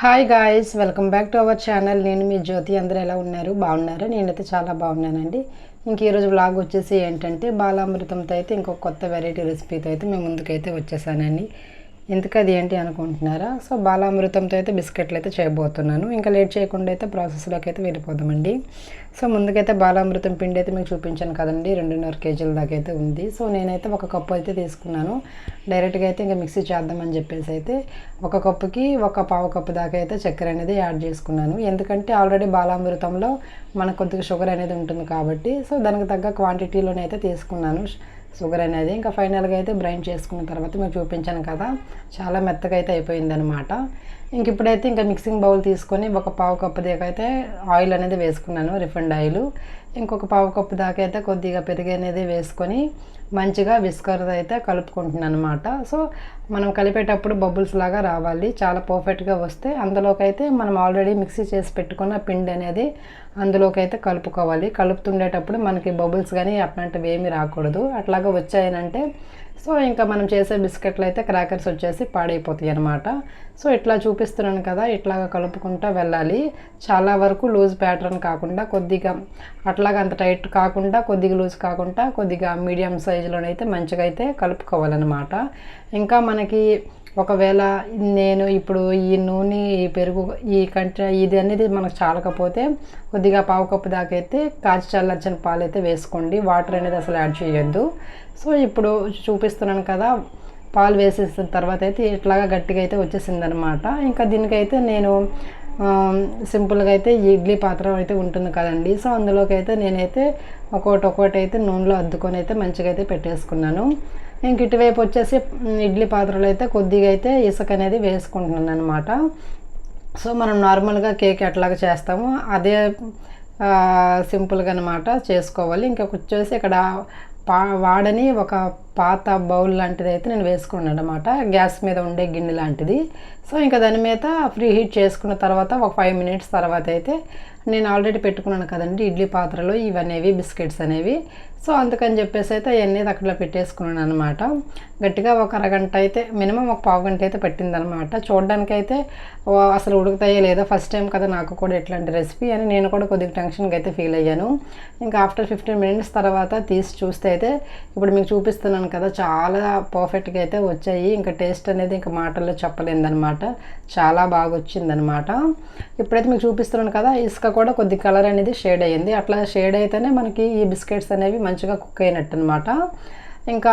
Hi guys welcome back to our channel నేను మీ జ్యోతి అందరూ ఎలా ఉన్నారు? బాగున్నారా? నేనైతే చాలా బాగున్నానండి. ఇంక ఈరోజు వ్లాగ్ వచ్చేసి ఏంటంటే బాలామృతంతో అయితే ఇంకొక కొత్త వెరైటీ రెసిపీతో అయితే మేము ముందుకైతే వచ్చేసానండి. ఎందుకు అది ఏంటి అనుకుంటున్నారా? సో బాలామృతంతో అయితే బిస్కెట్లు అయితే చేయబోతున్నాను. ఇంకా లేట్ చేయకుండా అయితే ప్రాసెస్లోకి అయితే వెళ్ళిపోదామండి. సో ముందుకైతే బాలామృతం పిండి అయితే మీకు చూపించాను కదండి. రెండున్నర కేజీల దాకా అయితే ఉంది. సో నేనైతే ఒక కప్పు అయితే తీసుకున్నాను. డైరెక్ట్గా అయితే ఇంకా మిక్సీ చేద్దామని చెప్పేసి అయితే ఒక కప్పుకి ఒక పావు కప్పు దాకా అయితే చక్కెర అనేది యాడ్ చేసుకున్నాను. ఎందుకంటే ఆల్రెడీ బాలామృతంలో మనకు కొద్దిగా షుగర్ అనేది ఉంటుంది కాబట్టి సో దానికి తగ్గ క్వాంటిటీలోనైతే తీసుకున్నాను. షుగర్ అనేది ఇంకా ఫైనల్గా అయితే బ్రైండ్ చేసుకున్న తర్వాత మీకు చూపించాను కదా చాలా మెత్తగా అయితే అయిపోయిందనమాట ఇంక ఇప్పుడైతే ఇంకా మిక్సింగ్ బౌల్ తీసుకొని ఒక పావు కప్పు దగ్గర అయితే ఆయిల్ అనేది వేసుకున్నాను రిఫండ్ ఆయిల్. ఇంకొక పావు కప్పు దాకా అయితే కొద్దిగా పెరుగు అనేది వేసుకొని మంచిగా విస్కర్ది అయితే కలుపుకుంటున్నాను అనమాట సో మనం కలిపేటప్పుడు బబుల్స్ లాగా రావాలి. చాలా పర్ఫెక్ట్గా వస్తే అందులోకి అయితే మనం ఆల్రెడీ మిక్సీ చేసి పెట్టుకున్న పిండి అనేది అందులోకి అయితే కలుపుకోవాలి. కలుపుతుండేటప్పుడు మనకి బబుల్స్ కానీ అట్లాంటివి ఏమీ రాకూడదు. అట్లాగా వచ్చాయనంటే సో ఇంకా మనం చేసే బిస్కెట్లు అయితే క్రాకర్స్ వచ్చేసి పాడైపోతాయి అనమాట సో ఇట్లా చూపిస్తున్నాను కదా ఇట్లాగా కలుపుకుంటూ వెళ్ళాలి. చాలా వరకు లూజ్ ప్యాటర్న్ కాకుండా కొద్దిగా అట్లా లాగా అంత టైట్ కాకుండా కొద్దిగా లూజ్ కాకుండా కొద్దిగా మీడియం సైజులోనైతే మంచిగా అయితే కలుపుకోవాలన్నమాట. ఇంకా మనకి ఒకవేళ నేను ఇప్పుడు ఈ నూనె ఈ పెరుగు ఈ కంట ఇది అనేది మనకు చాలకపోతే కొద్దిగా పావు కప్పు దాకా అయితే కాచి చల్లార్చిన పాలు అయితే వేసుకోండి. వాటర్ అనేది అసలు యాడ్ చేయొద్దు. సో ఇప్పుడు చూపిస్తున్నాను కదా పాలు వేసేసిన తర్వాత అయితే ఇట్లాగా గట్టిగా అయితే వచ్చేసింది అనమాట ఇంకా దీనికైతే నేను సింపుల్గా అయితే ఇడ్లీ పాత్ర అయితే ఉంటుంది కదండి. సో అందులోకి అయితే నేనైతే ఒక్కొక్కటి ఒక్కొక్కటి అయితే నూనెలో అద్దుకొని అయితే మంచిగా అయితే పెట్టేసుకున్నాను. ఇంక ఇటువైపు వచ్చేసి ఇడ్లీ పాత్రలో అయితే కొద్దిగా అయితే ఇసుక అనేది వేసుకుంటున్నాను అనమాట సో మనం నార్మల్గా కేక్ ఎట్లాగా చేస్తామో అదే సింపుల్గా అనమాట చేసుకోవాలి. ఇంకొక వచ్చేసి ఇక్కడ పా వాడని ఒక పాత బౌల్ లాంటిది అయితే నేను వేసుకున్నాను అనమాట గ్యాస్ మీద ఉండే గిన్నె లాంటిది. సో ఇంకా దాని మీద ఫ్రీ హీట్ చేసుకున్న తర్వాత ఒక ఫైవ్ మినిట్స్ తర్వాత అయితే నేను ఆల్రెడీ పెట్టుకున్నాను కదండి ఇడ్లీ పాత్రలో ఇవనేవి బిస్కెట్స్ అనేవి. సో అందుకని చెప్పేసి అయితే అవన్నీ అక్కడ పెట్టేసుకున్నాను అనమాట గట్టిగా ఒక అరగంట అయితే మినిమం ఒక పావు గంట అయితే పట్టిందనమాట చూడడానికైతే అసలు ఉడుకుతాయో లేదో ఫస్ట్ టైం కదా నాకు కూడా ఎట్లాంటి రెసిపీ అని నేను కూడా కొద్దిగా టెన్షన్గా అయితే ఫీల్ అయ్యాను. ఇంకా ఆఫ్టర్ ఫిఫ్టీన్ మినిట్స్ తర్వాత తీసి చూస్తే అయితే ఇప్పుడు మీకు చూపిస్తున్నాను కదా. చాలా పర్ఫెక్ట్గా అయితే వచ్చాయి. ఇంకా టేస్ట్ అనేది ఇంకా మాటల్లో చెప్పలేదనమాట చాలా బాగా వచ్చిందనమాట ఇప్పుడైతే మీకు చూపిస్తున్నాను కదా ఇసుక కూడా కొద్ది కలర్ అనేది షేడ్ అయ్యింది. అట్లా షేడ్ అయితేనే మనకి ఈ బిస్కెట్స్ అనేవి మంచిగా కుక్ అయినట్టు అనమాట ఇంకా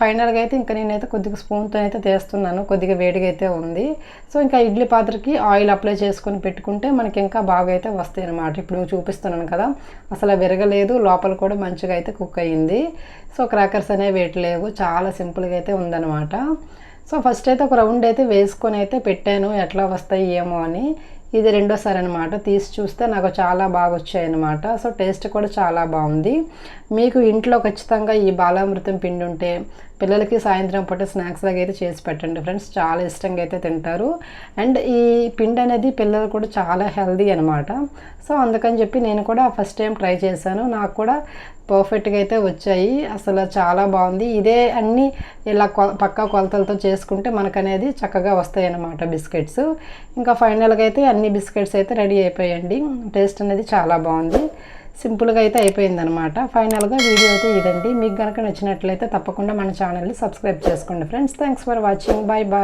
ఫైనల్గా అయితే ఇంకా నేనైతే కొద్దిగా స్పూన్తో అయితే తీస్తున్నాను. కొద్దిగా వేడిగా అయితే ఉంది. సో ఇంకా ఇడ్లీ పాత్రకి ఆయిల్ అప్లై చేసుకొని పెట్టుకుంటే మనకి ఇంకా బాగా అయితే వస్తాయి అనమాట ఇప్పుడు చూపిస్తున్నాను కదా అసలు విరగలేదు. లోపల కూడా మంచిగా అయితే కుక్ అయ్యింది. సో క్రాకర్స్ అనేవి వేయట్లేవు చాలా సింపుల్గా అయితే ఉందన్నమాట. సో ఫస్ట్ అయితే ఒక రౌండ్ అయితే వేసుకొని అయితే పెట్టాను. ఎట్లా వస్తాయి ఏమో అని. ఇది రెండోసారి అనమాట తీసి చూస్తే నాకు చాలా బాగా వచ్చాయి అనమాట సో టేస్ట్ కూడా చాలా బాగుంది. మీకు ఇంట్లో ఖచ్చితంగా ఈ బాలామృతం పిండి ఉంటే పిల్లలకి సాయంత్రం పూట స్నాక్స్ లాగా అయితే చేసి పెట్టండి ఫ్రెండ్స్. చాలా ఇష్టంగా అయితే తింటారు. అండ్ ఈ పిండి అనేది పిల్లలు కూడా చాలా హెల్దీ అనమాట సో అందుకని చెప్పి నేను కూడా ఫస్ట్ టైం ట్రై చేశాను. నాకు కూడా పర్ఫెక్ట్గా అయితే వచ్చాయి. అసలు చాలా బాగుంది. ఇదే అన్నీ ఇలా కొ పక్క కొలతలతో చేసుకుంటే మనకనేది చక్కగా వస్తాయి అన్నమాట బిస్కెట్స్. ఇంకా ఫైనల్గా అయితే అన్ని బిస్కెట్స్ అయితే రెడీ అయిపోయాయండి. టేస్ట్ అనేది చాలా బాగుంది. సింపుల్గా అయితే అయిపోయిందనమాట ఫైనల్గా వీడియో అయితే ఇదండి. మీకు కనుక నచ్చినట్లయితే తప్పకుండా మన ఛానల్ని సబ్స్క్రైబ్ చేసుకోండి friends. Thanks for watching. Bye bye